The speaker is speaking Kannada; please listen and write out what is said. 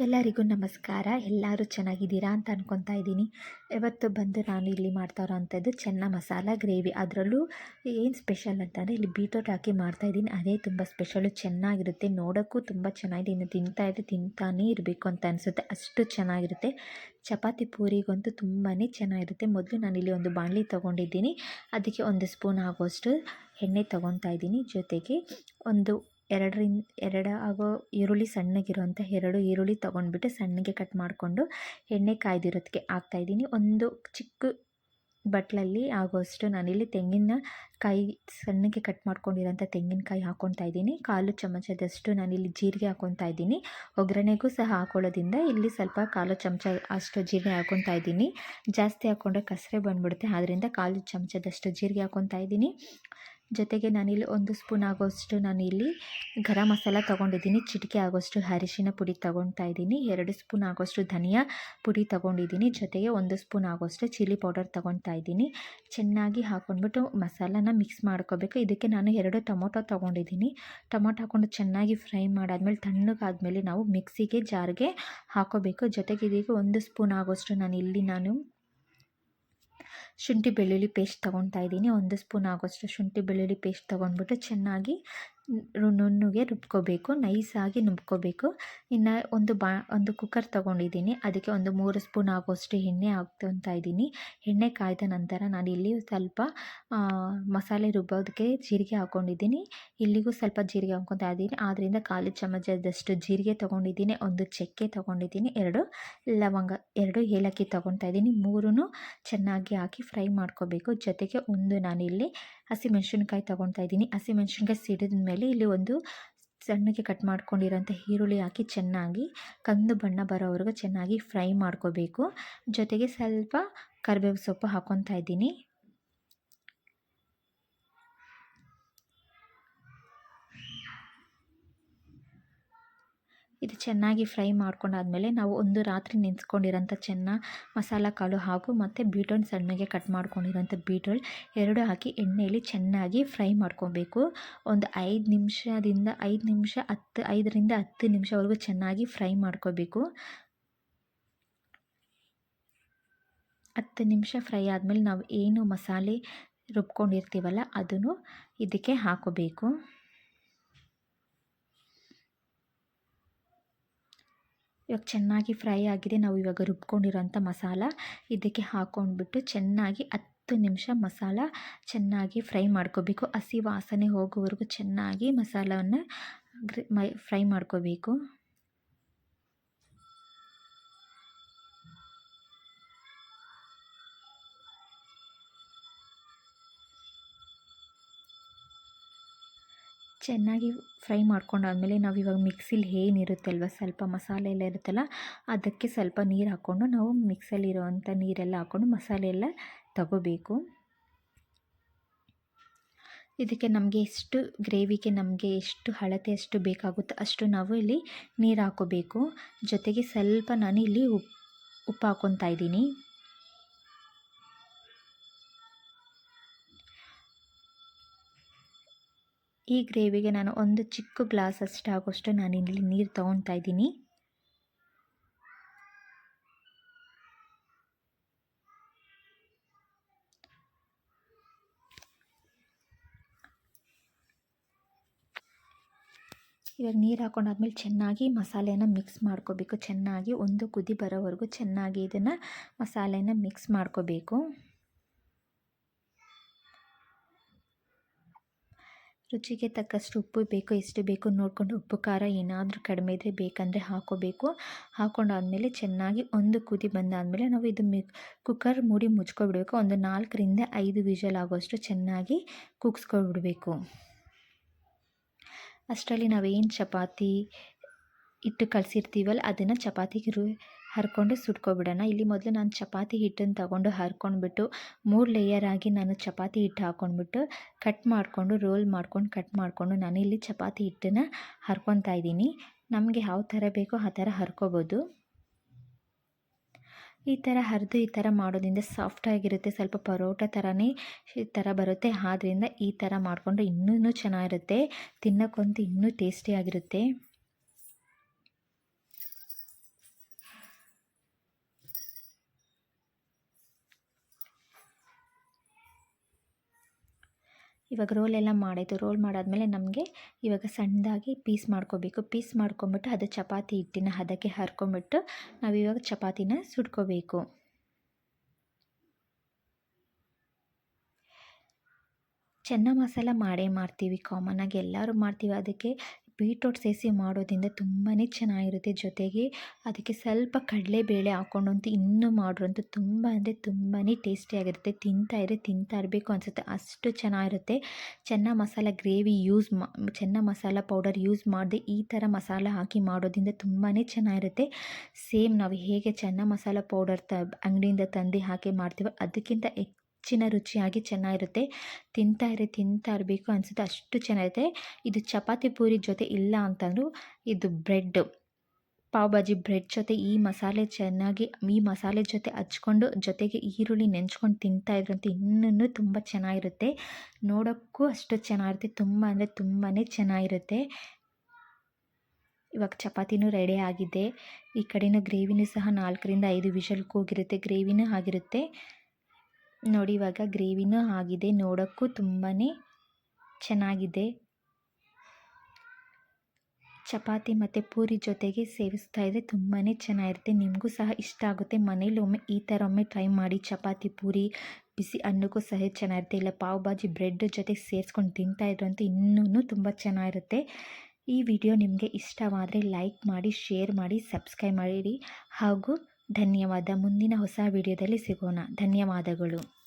ಎಲ್ಲರಿಗೂ ನಮಸ್ಕಾರ. ಎಲ್ಲರೂ ಚೆನ್ನಾಗಿದ್ದೀರಾ ಅಂತ ಅನ್ಕೊತಾ ಇದ್ದೀನಿ. ಇವತ್ತು ಬಂದು ನಾನು ಇಲ್ಲಿ ಮಾಡ್ತಾ ಇರೋವಂಥದ್ದು ಚೆನ್ನ ಮಸಾಲ, ಗ್ರೇವಿ. ಅದರಲ್ಲೂ ಏನು ಸ್ಪೆಷಲ್ ಅಂತಂದರೆ ಇಲ್ಲಿ ಬೀಟ್ರೋಟ್ ಹಾಕಿ ಮಾಡ್ತಾಯಿದ್ದೀನಿ ಅದೇ ತುಂಬ ಸ್ಪೆಷಲು, ಚೆನ್ನಾಗಿರುತ್ತೆ. ನೋಡೋಕ್ಕೂ ತುಂಬ ಚೆನ್ನಾಗಿದೆ. ಇನ್ನು ತಿಂತಾ ಇದ್ದರೆ ತಿಂತಾನೇ ಇರಬೇಕು ಅಂತ ಅನಿಸುತ್ತೆ. ಅಷ್ಟು ಚೆನ್ನಾಗಿರುತ್ತೆ. ಚಪಾತಿ ಪೂರಿಗಂತೂ ತುಂಬಾ ಚೆನ್ನಾಗಿರುತ್ತೆ. ಮೊದಲು ನಾನು ಇಲ್ಲಿ ಒಂದು ಬಾಣಲಿ ತೊಗೊಂಡಿದ್ದೀನಿ. ಅದಕ್ಕೆ ಒಂದು ಸ್ಪೂನ್ ಆಗೋಷ್ಟು ಎಣ್ಣೆ ತೊಗೊತಾ ಇದ್ದೀನಿ. ಜೊತೆಗೆ ಒಂದು ಎರಡರಿಂದ, ಎರಡು ಆಗೋ ಈರುಳ್ಳಿ ಸಣ್ಣಗಿರುವಂಥ ಎರಡು ಈರುಳ್ಳಿ ತೊಗೊಂಡ್ಬಿಟ್ಟು ಸಣ್ಣಗೆ ಕಟ್ ಮಾಡಿಕೊಂಡು ಎಣ್ಣೆ ಕಾಯ್ದಿರೋದಕ್ಕೆ ಹಾಕ್ತಾಯಿದ್ದೀನಿ ಒಂದು ಚಿಕ್ಕ ಬಟ್ಲಲ್ಲಿ ಆಗೋಷ್ಟು ನಾನಿಲ್ಲಿ ತೆಂಗಿನ ಕಾಯಿ ಸಣ್ಣಗೆ ಕಟ್ ಮಾಡ್ಕೊಂಡಿರೋಂಥ ತೆಂಗಿನಕಾಯಿ ಹಾಕ್ಕೊತಾ ಇದ್ದೀನಿ. ಕಾಲು ಚಮಚದಷ್ಟು ನಾನಿಲ್ಲಿ ಜೀರಿಗೆ ಹಾಕ್ಕೊತಾ ಇದ್ದೀನಿ. ಒಗ್ಗರಣೆಗೂ ಸಹ ಹಾಕೊಳ್ಳೋದ್ರಿಂದ ಇಲ್ಲಿ ಸ್ವಲ್ಪ ಕಾಲು ಚಮಚ ಅಷ್ಟು ಜೀರಿಗೆ ಹಾಕ್ಕೊತಾ ಇದ್ದೀನಿ. ಜಾಸ್ತಿ ಹಾಕ್ಕೊಂಡ್ರೆ ಕಸರೆ ಬಂದ್ಬಿಡುತ್ತೆ. ಆದ್ದರಿಂದ ಕಾಲು ಚಮಚದಷ್ಟು ಜೀರಿಗೆ ಹಾಕ್ಕೊತಾ ಇದ್ದೀನಿ. ಜೊತೆಗೆ ನಾನಿಲ್ಲಿ ಒಂದು ಸ್ಪೂನ್ ಆಗೋಷ್ಟು ನಾನಿಲ್ಲಿ ಗರಂ ಮಸಾಲ ತೊಗೊಂಡಿದ್ದೀನಿ, ಚಿಟಿಕೆ ಆಗೋಷ್ಟು ಅರಿಶಿನ ಪುಡಿ ತೊಗೊತಾ ಇದ್ದೀನಿ, ಎರಡು ಸ್ಪೂನ್ ಆಗೋಷ್ಟು ಧನಿಯಾ ಪುಡಿ ತೊಗೊಂಡಿದ್ದೀನಿ, ಜೊತೆಗೆ ಒಂದು ಸ್ಪೂನ್ ಆಗೋಷ್ಟು ಚಿಲ್ಲಿ ಪೌಡರ್ ತೊಗೊತಾ ಇದ್ದೀನಿ. ಚೆನ್ನಾಗಿ ಹಾಕ್ಕೊಂಡ್ಬಿಟ್ಟು ಮಸಾಲಾನ ಮಿಕ್ಸ್ ಮಾಡ್ಕೋಬೇಕು. ಇದಕ್ಕೆ ನಾನು ಎರಡು ಟೊಮೊಟೊ ತೊಗೊಂಡಿದ್ದೀನಿ. ಟೊಮೊಟೊ ಹಾಕ್ಕೊಂಡು ಚೆನ್ನಾಗಿ ಫ್ರೈ ಮಾಡಾದ್ಮೇಲೆ, ತಣ್ಣಗಾದ್ಮೇಲೆ ನಾವು ಮಿಕ್ಸಿಗೆ ಜಾರ್ಗೆ ಹಾಕೋಬೇಕು. ಜೊತೆಗೆ ಇದೀಗ ಒಂದು ಸ್ಪೂನ್ ಆಗೋಷ್ಟು ನಾನು ಇಲ್ಲಿ ನಾನು ಶುಂಠಿ ಬೆಳ್ಳುಳ್ಳಿ ಪೇಸ್ಟ್ ತೊಗೊಳ್ತಾ ಇದ್ದೀನಿ. ಒಂದು ಸ್ಪೂನ್ ಆಗೋಷ್ಟು ಶುಂಠಿ ಬೆಳ್ಳುಳ್ಳಿ ಪೇಸ್ಟ್ ತೊಗೊಂಡ್ಬಿಟ್ಟು ಚೆನ್ನಾಗಿ ನುಣ್ಣಗೆ ರುಬ್ಕೋಬೇಕು, ನೈಸಾಗಿ ನುಬ್ಕೋಬೇಕು. ಇನ್ನು ಒಂದು ಬಾ, ಒಂದು ಕುಕ್ಕರ್ ತೊಗೊಂಡಿದ್ದೀನಿ. ಅದಕ್ಕೆ ಒಂದು ಮೂರು ಸ್ಪೂನ್ ಆಗೋಷ್ಟು ಎಣ್ಣೆ ಹಾಕ್ಕೊತಾ ಇದ್ದೀನಿ. ಎಣ್ಣೆ ಕಾಯ್ದ ನಂತರ ನಾನು ಇಲ್ಲಿ ಸ್ವಲ್ಪ ಮಸಾಲೆ ರುಬ್ಬೋದಕ್ಕೆ ಜೀರಿಗೆ ಹಾಕ್ಕೊಂಡಿದ್ದೀನಿ ಇಲ್ಲಿಗೂ ಸ್ವಲ್ಪ ಜೀರಿಗೆ ಹಾಕ್ಕೊತಾ ಇದ್ದೀನಿ. ಆದ್ದರಿಂದ ಕಾಲು ಚಮಚದಷ್ಟು ಜೀರಿಗೆ ತೊಗೊಂಡಿದ್ದೀನಿ. ಒಂದು ಚಕ್ಕೆ ತೊಗೊಂಡಿದ್ದೀನಿ. ಎರಡು ಲವಂಗ, ಎರಡು ಏಲಕ್ಕಿ ತೊಗೊತಾ ಇದ್ದೀನಿ. ಮೂರೂ ಚೆನ್ನಾಗಿ ಹಾಕಿ ಫ್ರೈ ಮಾಡ್ಕೋಬೇಕು. ಜೊತೆಗೆ ಒಂದು ನಾನಿಲ್ಲಿ ಹಸಿಮೆಣ್ಸಿನ್ಕಾಯಿ ತೊಗೊಳ್ತಾ ಇದ್ದೀನಿ. ಹಸಿಮೆಣ್ಸಿನ್ಕಾಯಿ ಸಿಡಿದ ಮೇಲೆ ಇಲ್ಲಿ ಒಂದು ಸಣ್ಣಗೆ ಕಟ್ ಮಾಡ್ಕೊಂಡಿರೋಂಥ ಈರುಳ್ಳಿ ಹಾಕಿ ಚೆನ್ನಾಗಿ ಕಂದು ಬಣ್ಣ ಬರೋವರೆಗೂ ಚೆನ್ನಾಗಿ ಫ್ರೈ ಮಾಡ್ಕೋಬೇಕು. ಜೊತೆಗೆ ಸ್ವಲ್ಪ ಕರಿಬೇವು ಸೊಪ್ಪು ಹಾಕ್ಕೊತಾ ಇದ್ದೀನಿ. ಇದು ಚೆನ್ನಾಗಿ ಫ್ರೈ ಮಾಡ್ಕೊಂಡಾದಮೇಲೆ ನಾವು ಒಂದು ರಾತ್ರಿ ನೆನೆಸ್ಕೊಂಡಿರೋಂಥ ಚೆನ್ನ, ಮಸಾಲ ಕಾಳು ಹಾಗೂ ಮತ್ತು ಬೀಟ್ರೋಲ್ ಸಣ್ಣಗೆ ಕಟ್ ಮಾಡ್ಕೊಂಡಿರೋಂಥ ಬೀಟ್ರೋಲ್ ಎರಡು ಹಾಕಿ ಎಣ್ಣೆಯಲ್ಲಿ ಚೆನ್ನಾಗಿ ಫ್ರೈ ಮಾಡ್ಕೊಬೇಕು. ಒಂದು ಐದು ನಿಮಿಷದಿಂದ ಐದು ನಿಮಿಷ, ಹತ್ತು, ಐದರಿಂದ ಹತ್ತು ನಿಮಿಷವರೆಗೂ ಚೆನ್ನಾಗಿ ಫ್ರೈ ಮಾಡ್ಕೋಬೇಕು. ಹತ್ತು ನಿಮಿಷ ಫ್ರೈ ಆದಮೇಲೆ ನಾವು ಏನು ಮಸಾಲೆ ರುಬ್ಕೊಂಡಿರ್ತೀವಲ್ಲ ಅದನ್ನು ಇದಕ್ಕೆ ಹಾಕೋಬೇಕು. ಇವಾಗ ಚೆನ್ನಾಗಿ ಫ್ರೈ ಆಗಿದೆ, ನಾವು ಇವಾಗ ರುಬ್ಕೊಂಡಿರೋಂಥ ಮಸಾಲ ಇದಕ್ಕೆ ಹಾಕ್ಕೊಂಡ್ಬಿಟ್ಟು ಚೆನ್ನಾಗಿ ಹತ್ತು ನಿಮಿಷ ಮಸಾಲ ಚೆನ್ನಾಗಿ ಫ್ರೈ ಮಾಡ್ಕೋಬೇಕು. ಹಸಿ ವಾಸನೆ ಹೋಗುವವರೆಗೂ ಚೆನ್ನಾಗಿ ಮಸಾಲವನ್ನು ಫ್ರೈ ಮಾಡ್ಕೋಬೇಕು. ಚೆನ್ನಾಗಿ ಫ್ರೈ ಮಾಡ್ಕೊಂಡಾದಮೇಲೆ ನಾವು ಇವಾಗ ಮಿಕ್ಸಿಲಿ ಏನಿರುತ್ತಲ್ವ, ಸ್ವಲ್ಪ ಮಸಾಲೆ ಎಲ್ಲ ಇರುತ್ತಲ್ಲ, ಅದಕ್ಕೆ ಸ್ವಲ್ಪ ನೀರು ಹಾಕ್ಕೊಂಡು ನಾವು ಮಿಕ್ಸಲ್ಲಿರೋವಂಥ ನೀರೆಲ್ಲ ಹಾಕ್ಕೊಂಡು ಮಸಾಲೆ ಎಲ್ಲ ತಗೋಬೇಕು. ಇದಕ್ಕೆ ನಮಗೆ ಎಷ್ಟು ಗ್ರೇವಿಗೆ ನಮಗೆ ಎಷ್ಟು ಹಳತೆ ಎಷ್ಟು ಬೇಕಾಗುತ್ತೋ ಅಷ್ಟು ನಾವು ಇಲ್ಲಿ ನೀರು ಹಾಕೋಬೇಕು. ಜೊತೆಗೆ ಸ್ವಲ್ಪ ನಾನು ಇಲ್ಲಿ ಉಪ್ಪು ಉಪ್ಪು ಹಾಕ್ಕೊತಾ ಇದ್ದೀನಿ. ಈ ಗ್ರೇವಿಗೆ ನಾನು ಒಂದು ಚಿಕ್ಕ ಗ್ಲಾಸ್ ಅಷ್ಟು ಆಗೋಷ್ಟು ನಾನು ಇಲ್ಲಿ ನೀರು ತೊಗೊತಾ ಇದ್ದೀನಿ. ಇವಾಗ ನೀರು ಹಾಕೊಂಡಾದ್ಮೇಲೆ ಚೆನ್ನಾಗಿ ಮಸಾಲೆನ ಮಿಕ್ಸ್ ಮಾಡ್ಕೋಬೇಕು. ಚೆನ್ನಾಗಿ ಒಂದು ಕುದಿ ಬರೋವರೆಗೂ ಚೆನ್ನಾಗಿ ಇದನ್ನು ಮಸಾಲೆನ ಮಿಕ್ಸ್ ಮಾಡ್ಕೋಬೇಕು. ರುಚಿಗೆ ತಕ್ಕಷ್ಟು ಉಪ್ಪು ಬೇಕು, ಎಷ್ಟು ಬೇಕು ನೋಡಿಕೊಂಡು ಉಪ್ಪು, ಖಾರ ಏನಾದರೂ ಕಡಿಮೆ ಇದ್ದರೆ ಬೇಕಂದರೆ ಹಾಕೋಬೇಕು. ಹಾಕೊಂಡಾದಮೇಲೆ ಚೆನ್ನಾಗಿ ಒಂದು ಕುದಿ ಬಂದಾದಮೇಲೆ ನಾವು ಇದು ಮಿ ಕುಕ್ಕರ್ ಮೂಡಿ ಮುಚ್ಕೊಬಿಡಬೇಕು. ಒಂದು ನಾಲ್ಕರಿಂದ ಐದು ವಿಷಲ್ ಆಗೋಷ್ಟು ಚೆನ್ನಾಗಿ ಕುಗ್ಸ್ಕೊಬಿಡಬೇಕು. ಅಷ್ಟರಲ್ಲಿ ನಾವೇನು ಚಪಾತಿ ಇಟ್ಟು ಕಲಸಿರ್ತೀವಲ್ಲ ಅದನ್ನು ಚಪಾತಿಗೆ ರು, ಹರ್ಕೊಂಡು ಸುಟ್ಕೊಬಿಡೋಣ. ಇಲ್ಲಿ ಮೊದಲು ನಾನು ಚಪಾತಿ ಹಿಟ್ಟನ್ನು ತಗೊಂಡು ಹರ್ಕೊಂಡ್ಬಿಟ್ಟು, ಮೂರು ಲೇಯರ್ ಆಗಿ ನಾನು ಚಪಾತಿ ಹಿಟ್ಟು ಹಾಕ್ಕೊಂಡ್ಬಿಟ್ಟು ಕಟ್ ಮಾಡಿಕೊಂಡು ರೋಲ್ ಮಾಡ್ಕೊಂಡು ಕಟ್ ಮಾಡಿಕೊಂಡು ನಾನು ಇಲ್ಲಿ ಚಪಾತಿ ಹಿಟ್ಟನ್ನು ಹರ್ಕೊತಾ ಇದ್ದೀನಿ. ನಮಗೆ ಯಾವ ಥರ ಬೇಕೋ ಆ ಥರ ಹರ್ಕೋಬೋದು. ಈ ಥರ ಹರಿದು ಈ ಥರ ಮಾಡೋದ್ರಿಂದ ಸಾಫ್ಟಾಗಿರುತ್ತೆ ಸ್ವಲ್ಪ ಪರೋಟ ಥರನೇ ಈ ಥರ ಬರುತ್ತೆ. ಆದ್ದರಿಂದ ಈ ಥರ ಮಾಡಿಕೊಂಡು ಇನ್ನೂ ಚೆನ್ನಾಗಿರುತ್ತೆ ತಿನ್ನೋಕ್ಕಂತೂ ಇನ್ನೂ ಟೇಸ್ಟಿಯಾಗಿರುತ್ತೆ ಇವಾಗ ರೋಲ್ ಎಲ್ಲ ಮಾಡಿದ್ದು. ರೋಲ್ ಮಾಡಾದಮೇಲೆ ನಮಗೆ ಇವಾಗ ಸಣ್ಣದಾಗಿ ಪೀಸ್ ಮಾಡ್ಕೋಬೇಕು. ಪೀಸ್ ಮಾಡ್ಕೊಂಬಿಟ್ಟು ಅದು ಚಪಾತಿ ಹಿಟ್ಟಿನ ಹದಕ್ಕೆ ಹರ್ಕೊಂಬಿಟ್ಟು ನಾವು ಇವಾಗ ಚಪಾತಿನ ಸುಡ್ಕೋಬೇಕು ಚೆನ್ನ ಮಸಾಲ ಮಾಡೇ ಮಾಡ್ತೀವಿ. ಕಾಮನ್ನಾಗಿ ಎಲ್ಲರೂ ಮಾಡ್ತೀವಿ. ಅದಕ್ಕೆ ಬೀಟ್ರೋಟ್ ಸೇರಿಸಿ ಮಾಡೋದ್ರಿಂದ ತುಂಬಾ ಚೆನ್ನಾಗಿರುತ್ತೆ ಜೊತೆಗೆ ಅದಕ್ಕೆ ಸ್ವಲ್ಪ ಕಡಲೆಬೇಳೆ ಹಾಕ್ಕೊಂಡಂತೂ ಇನ್ನೂ ಮಾಡ್ರಂತೂ ತುಂಬ ಅಂದರೆ ತುಂಬಾ ಟೇಸ್ಟಿಯಾಗಿರುತ್ತೆ. ತಿಂತಾಯಿದ್ರೆ ತಿಂತಾ ಇರಬೇಕು ಅನಿಸುತ್ತೆ. ಅಷ್ಟು ಚೆನ್ನಾಗಿರುತ್ತೆ. ಚೆನ್ನ ಮಸಾಲ ಗ್ರೇವಿ ಯೂಸ್ ಮಾ, ಚೆನ್ನ ಮಸಾಲ ಪೌಡರ್ ಯೂಸ್ ಮಾಡದೆ ಈ ಥರ ಮಸಾಲ ಹಾಕಿ ಮಾಡೋದ್ರಿಂದ ತುಂಬಾ ಚೆನ್ನಾಗಿರುತ್ತೆ. ಸೇಮ್ ನಾವು ಹೇಗೆ ಚೆನ್ನ ಮಸಾಲ ಪೌಡರ್ ತ, ಅಂಗಡಿಯಿಂದ ತಂದು ಹಾಕಿ ಮಾಡ್ತೀವೋ ಅದಕ್ಕಿಂತ ಹೆಚ್ಚಿನ ರುಚಿಯಾಗಿ ಚೆನ್ನಾಗಿರುತ್ತೆ. ತಿಂತಾ ಇರಿ, ತಿಂತಾ ಇರಬೇಕು ಅನಿಸುತ್ತೆ, ಅಷ್ಟು ಚೆನ್ನಾಗಿರುತ್ತೆ. ಇದು ಚಪಾತಿ ಪೂರಿ ಜೊತೆ ಇಲ್ಲ ಅಂತಂದರೂ ಇದು ಬ್ರೆಡ್, ಪಾವ್ ಭಾಜಿ ಬ್ರೆಡ್ ಜೊತೆ ಈ ಮಸಾಲೆ ಚೆನ್ನಾಗಿ, ಈ ಮಸಾಲೆ ಜೊತೆ ಹಚ್ಕೊಂಡು ಜೊತೆಗೆ ಈರುಳ್ಳಿ ನೆಂಚ್ಕೊಂಡು ತಿಂತಾ ಇದ್ರಂತೂ ಇನ್ನೂ ತುಂಬ ಚೆನ್ನಾಗಿರುತ್ತೆ. ನೋಡೋಕ್ಕೂ ಅಷ್ಟು ಚೆನ್ನಾಗಿರುತ್ತೆ, ತುಂಬ ಅಂದರೆ ತುಂಬಾ ಚೆನ್ನಾಗಿರುತ್ತೆ. ಇವಾಗ ಚಪಾತಿನೂ ರೆಡಿ ಆಗಿದೆ. ಈ ಕಡೆಯೂ ಗ್ರೇವಿನೂ ಸಹ ನಾಲ್ಕರಿಂದ ಐದು ವಿಷಲ್ ಕೂಗಿರುತ್ತೆ, ಗ್ರೇವಿನೂ ಆಗಿರುತ್ತೆ. ನೋಡಿ, ಇವಾಗ ಗ್ರೇವಿನೂ ಆಗಿದೆ. ನೋಡೋಕ್ಕೂ ತುಂಬಾ ಚೆನ್ನಾಗಿದೆ. ಚಪಾತಿ ಮತ್ತು ಪೂರಿ ಜೊತೆಗೆ ಸೇವಿಸ್ತಾ ಇದ್ದರೆ ತುಂಬಾ ಚೆನ್ನಾಗಿರುತ್ತೆ. ನಿಮಗೂ ಸಹ ಇಷ್ಟ ಆಗುತ್ತೆ. ಮನೇಲಿ ಒಮ್ಮೆ ಈ ಥರ ಒಮ್ಮೆ ಟ್ರೈ ಮಾಡಿ. ಚಪಾತಿ, ಪೂರಿ, ಬಿಸಿ ಅನ್ನಕ್ಕೂ ಸಹ ಚೆನ್ನಾಗಿರುತ್ತೆ. ಇಲ್ಲ, ಪಾವ್ ಭಾಜಿ, ಬ್ರೆಡ್ ಜೊತೆಗೆ ಸೇರಿಸ್ಕೊಂಡು ತಿಂತಾಯಿದ್ರು ಅಂತ ಇನ್ನೂ ತುಂಬ ಚೆನ್ನಾಗಿರುತ್ತೆ. ಈ ವಿಡಿಯೋ ನಿಮಗೆ ಇಷ್ಟವಾದರೆ ಲೈಕ್ ಮಾಡಿ, ಶೇರ್ ಮಾಡಿ, ಸಬ್ಸ್ಕ್ರೈಬ್ ಮಾಡಿರಿ ಹಾಗೂ ಧನ್ಯವಾದ. ಮುಂದಿನ ಹೊಸ ವಿಡಿಯೋದಲ್ಲಿ ಸಿಗೋಣ. ಧನ್ಯವಾದಗಳು.